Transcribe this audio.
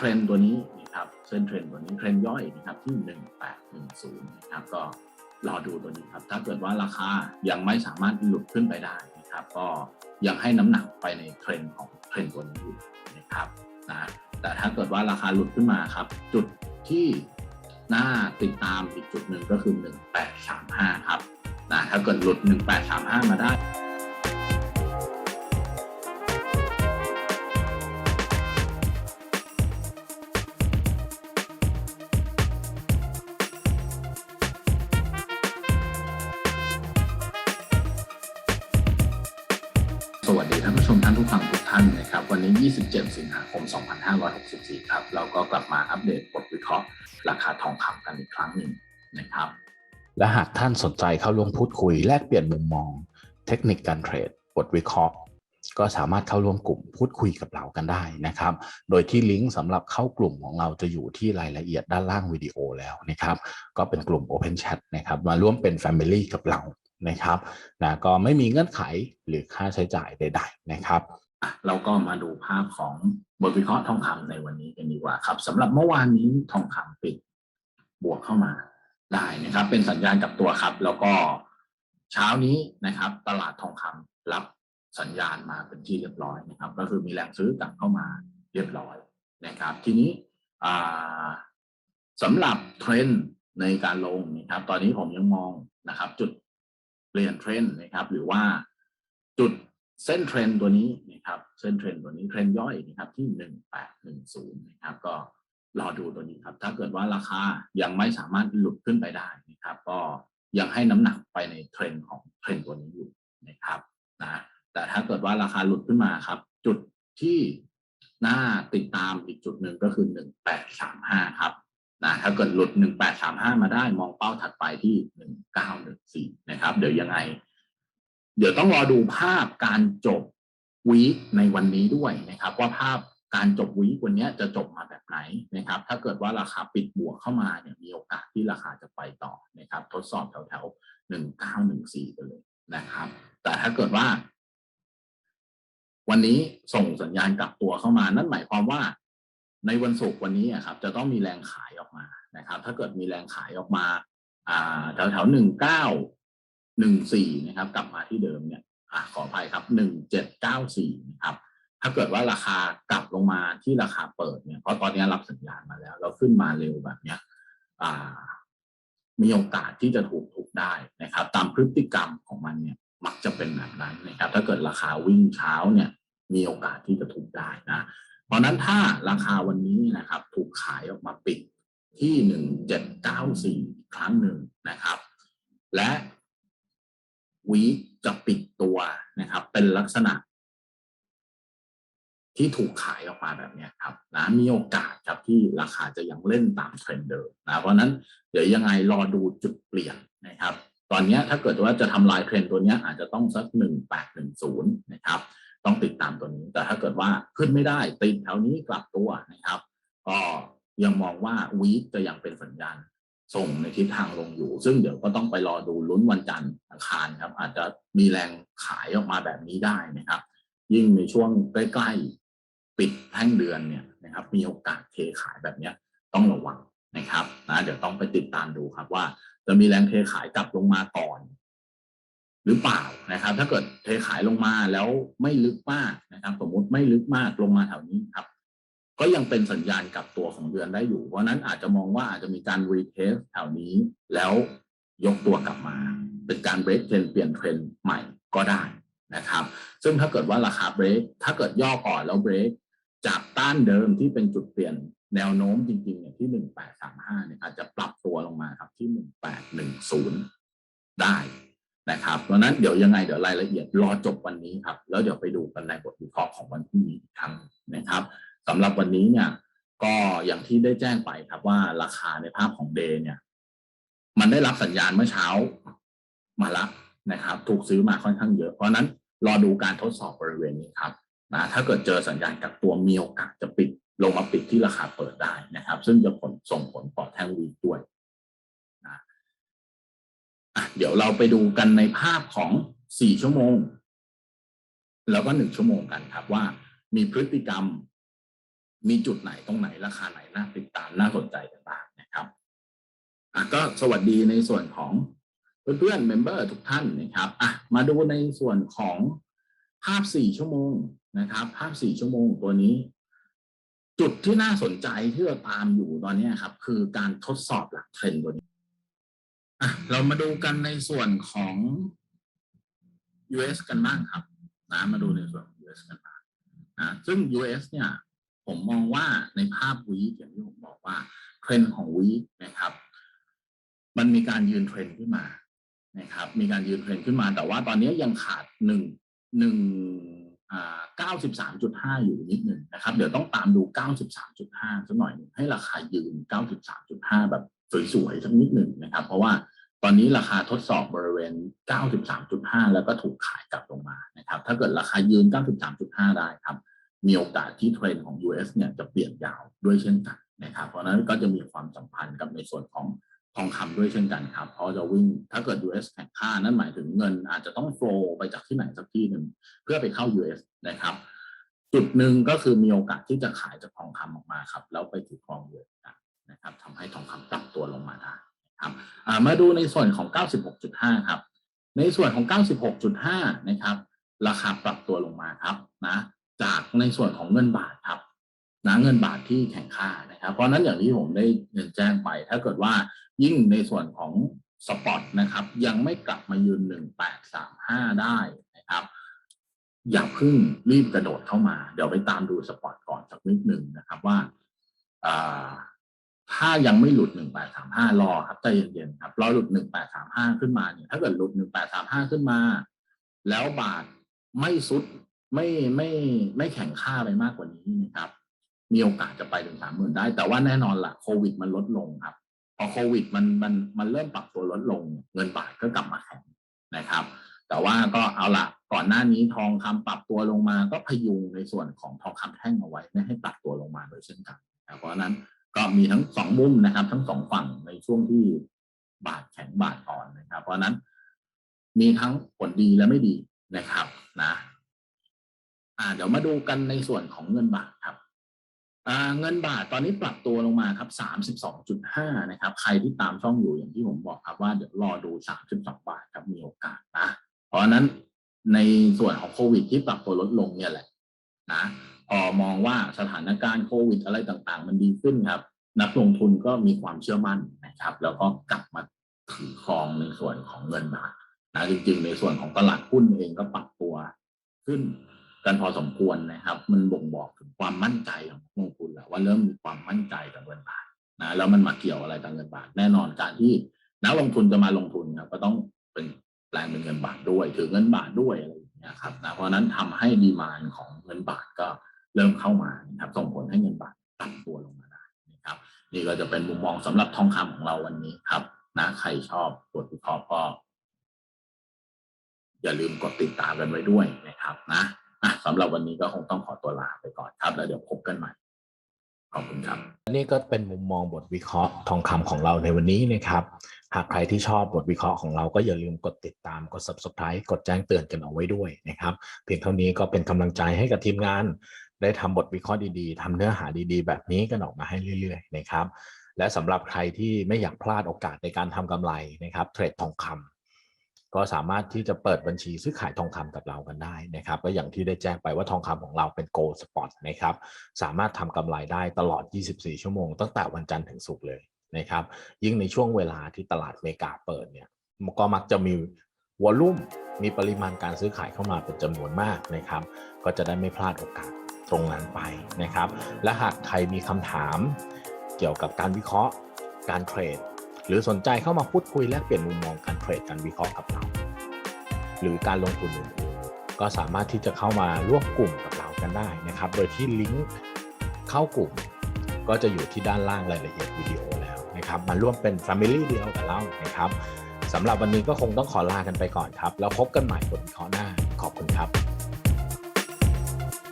เทรนตัวนี้นะครับเส้นเทรนตัวนี้เทรนย่อยนะครับที่ 1810นะครับก็รอดูตัวนี้ครับถ้าเกิดว่าราคายังไม่สามารถหลุดขึ้นไปได้นะครับ ก็ยังให้น้ำหนักไปในเทรนของเทรนตัวนี้อยู่นะครับนะแต่ถ้าเกิดว่าราคาหลุดขึ้นมาครับ จุดที่น่าติดตามอีกจุดหนึ่งก็คือ 1835 ครับนะถ้าเกิดหลุด 1835 มาได้ วัสดีท่านผู้ชมท่านผู้ฟังทุกท่านนะครับวันนี้ 27 สิงหาคม 2564 ครับ เราก็กลับมาอัปเดตบทวิเคราะห์ ราคาทองคำกันอีกครั้งหนึ่งนะครับ และหากท่านสนใจเข้าร่วมพูดคุยแลกเปลี่ยนมุมมอง เทคนิคการเทรดบทวิเคราะห์ ก็สามารถเข้าร่วมกลุ่มพูดคุยกับเรากันได้นะครับ โดยที่ลิงก์สำหรับเข้ากลุ่มของเราจะอยู่ที่รายละเอียดด้านล่างวิดีโอแล้วนะครับ ก็เป็นกลุ่ม Open Chat นะครับมาร่วมเป็น Family กับเรา นะครับนะก็ไม่มีเงื่อนไขหรือค่าใช้จ่ายใด ๆ นะครับเราก็มาดูภาพของบทวิเคราะห์ทองคำในวันนี้กันดีกว่าครับสำหรับเมื่อวานนี้ทองคำปิดบวกเข้ามาได้นะครับ เป็นสัญญาณกลับตัวครับ แล้วก็เช้านี้นะครับ ตลาดทองคำรับสัญญาณมาเป็นที่เรียบร้อยนะครับ ก็คือมีแรงซื้อกลับเข้ามาเรียบร้อยนะครับ ทีนี้อ่าสำหรับเทรนด์ในการลงนะครับ ตอนนี้ผมยังมองนะครับ จุด ลี่ยนเทรนด์นะครับ หรือว่าจุดเส้นเทรนด์ตัวนี้นะครับเส้นเทรนด์ตัวนี้เทรนด์ย่อยนะครับที่หนึ่งแปดหนึ่งศูนย์นะครับ ก็รอดูตัวนี้ครับ ถ้าเกิดว่าราคายังไม่สามารถหลุดขึ้นไปได้นะครับ ก็ยังให้น้ำหนักไปในเทรนด์ของเทรนด์ตัวนี้อยู่นะครับนะแต่ถ้าเกิดว่าราคาหลุดขึ้นมาครับ จุดที่น่าติดตามอีกจุดหนึ่งก็คือหนึ่งแปดสามห้าครับ นะถ้าเกิดหลุดหนึ่งแปดสามาได้มองเป้าถัดไปที่หนึ่งเก้าหนึ่งสี่นะครับ เดี๋ยวยังไง เดี๋ยวต้องรอดูภาพการจบวีคในวันนี้ด้วยนะครับ ว่าภาพการจบวีควันนี้จะจบมาแบบไหนนะครับ ถ้าเกิดว่าราคาปิดบวกเข้ามาเนี่ยมีโอกาสที่ราคาจะไปต่อนะครับ ทดสอบแถวแถวหนึ่งเก้าหนึ่งสี่ไปเลยนะครับ แต่ถ้าเกิดว่า วันนี้ส่งสัญญาณกลับตัวเข้ามานั่นหมายความว่า ในวันศุกร์วันนี้อะครับจะต้องมีแรงขายออกมานะครับ ถ้าเกิดมีแรงขายออกมาแถวแถวหนึ่งเก้าหนึ่งสี่นะครับ กลับมาที่เดิมเนี่ยอขออภัยครับหนึ่งเจ็ดเก้าสี่นะครับ ถ้าเกิดว่าราคากลับลงมาที่ราคาเปิดเนี่ยเพราะตอนนี้รับสัญญาณมาแล้วแล้วขึ้นมาเร็วแบบเนี้ยมีโอกาสที่จะถูกถูกได้นะครับ ตามพฤติกรรมของมันเนี่ยมักจะเป็นแบบนั้นนะครับ ถ้าเกิดราคาวิ่งเช้าเนี่ยมีโอกาสที่จะถูกได้นะ เพราะนั้นถ้าราคาวันนี้นะครับ ถูกขายออกมาปิดที่หนึ่งเจ็ดเก้าสี่ครั้งหนึ่งนะครับ และวีจะปิดตัวนะครับ เป็นลักษณะ ที่ถูกขายออกมาแบบนี้ครับนะมีโอกาสครับที่ราคาจะยังเล่นตามเทรนด์เดิมนะเพราะนั้นเดี๋ยวยังไงรอดูจุดเปลี่ยนนะครับ ตอนนี้ถ้าเกิดว่าจะทำลายเทรนด์ตัวนี้อาจจะต้องสักหนึ่งแปดหนึ่งศูนย์นะครับ ต้องติดตามตัวนี้ แต่ถ้าเกิดว่าขึ้นไม่ได้ติดแถวนี้กลับตัวนะครับ ก็ยังมองว่าวีคจะยังเป็นสัญญาณส่งในทิศทางลงอยู่ ซึ่งเดี๋ยวก็ต้องไปรอดูลุ้นวันจันทร์อังคารครับ อาจจะมีแรงขายออกมาแบบนี้ได้นะครับ ยิ่งในช่วงใกล้ๆปิดแท่งเดือนเนี่ยนะครับ มีโอกาสเทขายแบบนี้ต้องระวังนะครับนะเดี๋ยวต้องไปติดตามดูครับว่าจะมีแรงเทขายกลับลงมาก่อน หรือเปล่านะครับ ถ้าเกิดเทขายลงมาแล้วไม่ลึกมากนะครับ สมมติไม่ลึกมากลงมาแถวนี้ครับ ก็ยังเป็นสัญญาณกลับตัวของเดือนได้อยู่ เพราะฉะนั้นอาจจะมองว่าอาจจะมีการรีเทสแถวนี้ แล้วยกตัวกลับมา เป็นการเบรกเทรนเปลี่ยนเทรนใหม่ก็ได้นะครับ ซึ่งถ้าเกิดว่าราคาเบรกถ้าเกิดย่อก่อนแล้วเบรกจากต้านเดิมที่เป็นจุดเปลี่ยนแนวโน้มจริงๆเนี่ยที่หนึ่งแปดสามห้าเนี่ยอาจจะปรับตัวลงมาครับที่หนึ่งแปดหนึ่งศูนย์ได้ นะครับเพราะนั้นเดี๋ยวยังไงเดี๋ยวรายละเอียดรอจบวันนี้ครับ แล้วเดี๋ยวไปดูกันในบทวิเคราะห์ของวันพรุ่งนี้อีกครั้งนะครับสำหรับวันนี้เนี่ย ก็อย่างที่ได้แจ้งไปครับว่าราคาในภาพของเดย์เนี่ย มันได้รับสัญญาณเมื่อเช้ามาแล้วนะครับ ถูกซื้อมาค่อนข้างเยอะ เพราะนั้นรอดูการทดสอบบริเวณนี้ครับนะถ้าเกิดเจอสัญญาณกับตัวมีโอกาสจะปิดลงมาปิดที่ราคาเปิดได้นะครับ ซึ่งจะผลส่งผลต่อแท่งวีด้วย เดี๋ยวเราไปดูกันในภาพของสี่ชั่วโมง แล้วก็หนึ่งชั่วโมงกันครับว่ามีพฤติกรรม มีจุดไหนตรงไหนราคาไหนน่าติดตามน่าสนใจกันบ้างนะครับก็สวัสดีในส่วนของเพื่อนๆเมมเบอร์ทุกท่านนะครับอะมาดูในส่วนของภาพสี่ชั่วโมงนะครับ ภาพสี่ชั่วโมงตัวนี้ จุดที่น่าสนใจที่เราตามอยู่ตอนนี้ครับ คือการทดสอบหลักเทรนด์ตัวนี้ เรามาดูกันในส่วนของ US กันบ้างครับนะมาดูในส่วนของ US กันบ้างนะซึ่ง US เนี่ยผมมองว่าในภาพวีอย่างที่ผมบอกว่าเทรนด์ของวีนะครับ มันมีการยืนเทรนด์ขึ้นมานะครับ มีการยืนเทรนด์ขึ้นมา แต่ว่าตอนนี้ยังขาดหนึ่งหนึ่งอ่าเก้าสิบสามจุดห้าอยู่นิดหนึ่งนะครับ เดี๋ยวต้องตามดูเก้าสิบสามจุดห้าสักหน่อยหนึ่งให้ราคายืนเก้าสิบสามจุดห้าแบบ สวยๆสักนิดหนึ่งนะครับ เพราะว่าตอนนี้ราคาทดสอบบริเวณ 93.5 แล้วก็ถูกขายกลับลงมานะครับ ถ้าเกิดราคายืน 93.5 ได้ครับ มีโอกาสที่เทรนด์ของ US เนี่ยจะเปลี่ยนยาวด้วยเช่นกันนะครับ เพราะนั้นก็จะมีความสัมพันธ์กับในส่วนของทองคำด้วยเช่นกันครับ เพราะจะวิ่งถ้าเกิด US แข่งค่านั่นหมายถึงเงินอาจจะต้องโฟลไปจากที่ไหนสักที่หนึ่งเพื่อไปเข้า US นะครับ จุดหนึ่งก็คือมีโอกาสที่จะขายจากทองคำออกมาครับ แล้วไปถือครอง US กั นะครับทำให้ทองคำปรับตัวลงมาได้นะครับมาดูในส่วนของ 96.5 ครับ ในส่วนของ 96.5 นะครับ ราคาปรับตัวลงมาครับนะจากในส่วนของเงินบาทครับนะเงินบาทที่แข่งค่านะครับ เพราะนั้นอย่างที่ผมได้เรียนแจ้งไปถ้าเกิดว่ายิ่งในส่วนของสปอตนะครับ ยังไม่กลับมายืน 1835 ได้นะครับ อย่าเพึ่งรีบกระโดดเข้ามา เดี๋ยวไปตามดูสปอตก่อนสักนิดหนึ่งนะครับว่า ถ้ายังไม่หลุด1835รอครับใจเย็นๆครับรอหลุด1835ขึ้นมาเนี่ยถ้าเกิดหลุด1835ขึ้นมา แล้วบาทไม่สุดไม่ไม่ไม่แข่งค่าไปมากกว่านี้นะครับ มีโอกาสจะไปถึงสามหมื่นได้ แต่ว่าแน่นอนละ่ะโควิดมันลดลงครับ พอโควิดมันมันมันเริ่มปรับตัวลดลง เงินบาทก็กลับมาแข็งนะครับ แต่ว่าก็เอาละก่อนหน้านี้ทองคำปรับตัวลงมาก็พยุงในส่วนของทองคำแท่งเอาไว้ ไม่ให้ปรับตัวลงมาโดยเช่นกันเพราะฉะนั้น ก็มีทั้งสองมุมนะครับ ทั้งสองฝั่งในช่วงที่บาทแข็งบาทอ่อนนะครับ เพราะนั้นมีทั้งผลดีและไม่ดีนะครับนะอ่าเดี๋ยวมาดูกันในส่วนของเงินบาทครับอ่าเงินบาทตอนนี้ปรับตัวลงมาครับสามสิบสองจุดห้านะครับ ใครที่ตามช่องอยู่อย่างที่ผมบอกครับว่าเดี๋ยวรอดูสามสิบสองบาทครับมีโอกาสนะ เพราะนั้นในส่วนของโควิดที่ปรับตัวลดลงเนี่ยแหละนะ พอมองว่าสถานการณ์โควิดอะไรต่างๆ มันดีขึ้นครับ นักลงทุนก็มีความเชื่อมั่นนะครับ แล้วก็กลับมาถือครองในส่วนของเงินบาทนะจริงๆ ในส่วนของตลาดหุ้นเองก็ปรับตัวขึ้นกันพอสมควรนะครับ มันบ่งบอกถึงความมั่นใจของนักลงทุนแหละว่าเริ่มมีความมั่นใจกับเงินบาทนะแล้วมันมาเกี่ยวอะไรกับเงินบาทแน่นอนการที่นักลงทุนจะมาลงทุนครับก็ต้องเป็นแปลงเป็นเงินบาทด้วยถือเงินบาทด้วยอะไรอย่างเงี้ยครับนะเพราะฉะนั้นทำให้ดีมานของเงินบาทก็ เริ่มเข้ามานะครับส่งผลให้เงินบาทปรับตัวลงมาได้นะครับ นี่ก็จะเป็นมุมมองสำหรับทองคำของเราวันนี้ครับนะใครชอบบทวิเคราะห์ก็อย่าลืมกดติดตามกันไว้ด้วยนะครับนะอะสำหรับวันนี้ก็คงต้องขอตัวลาไปก่อนครับ แล้วเดี๋ยวพบกันใหม่ขอบคุณครับนี่ก็เป็นมุมมองบทวิเคราะห์ทองคำของเราในวันนี้นะครับ หากใครที่ชอบบทวิเคราะห์ของเราก็อย่าลืมกดติดตามกด subscribe กดแจ้งเตือนกันเอาไว้ด้วยนะครับ เพียงเท่านี้ก็เป็นกำลังใจให้กับทีมงาน ได้ทำบทวิเคราะห์ดีๆทำเนื้อหาดีๆ แบบนี้กันออกมาให้เรื่อยๆนะครับ และสำหรับใครที่ไม่อยากพลาดโอกาสในการทำกำไรนะครับเทรดทองคำก็สามารถที่จะเปิดบัญชีซื้อขายทองคำกับเรากันได้นะครับก็อย่างที่ได้แจ้งไปว่าทองคำของเราเป็น Gold Spot นะครับสามารถทำกำไรได้ตลอด 24 ชั่วโมงตั้งแต่วันจันทร์ถึงศุกร์เลยนะครับ ยิ่งในช่วงเวลาที่ตลาดเมกาเปิดเนี่ยก็มักจะมีวอลลุ่มมีปริมาณการซื้อขายเข้ามาเป็นจำนวนมากนะครับ ก็จะได้ไม่พลาดโอกาส ตรงนั้นไปนะครับ และหากใครมีคำถามเกี่ยวกับการวิเคราะห์ การเทรด หรือสนใจเข้ามาพูดคุยแลกเปลี่ยนมุมมองการเทรดการวิเคราะห์กับเรา หรือการลงทุนอื่นๆก็สามารถที่จะเข้ามาร่วมกลุ่มกับเรากันได้นะครับ โดยที่ลิงก์เข้ากลุ่ม ก็จะอยู่ที่ด้านล่างรายละเอียดวิดีโอแล้วนะครับมาร่วมเป็น Family เดียวกับเรานะครับสำหรับวันนี้ก็คงต้องขอลากันไปก่อนครับ แล้วพบกันใหม่บทวิเคราะห์หน้าขอบคุณครับ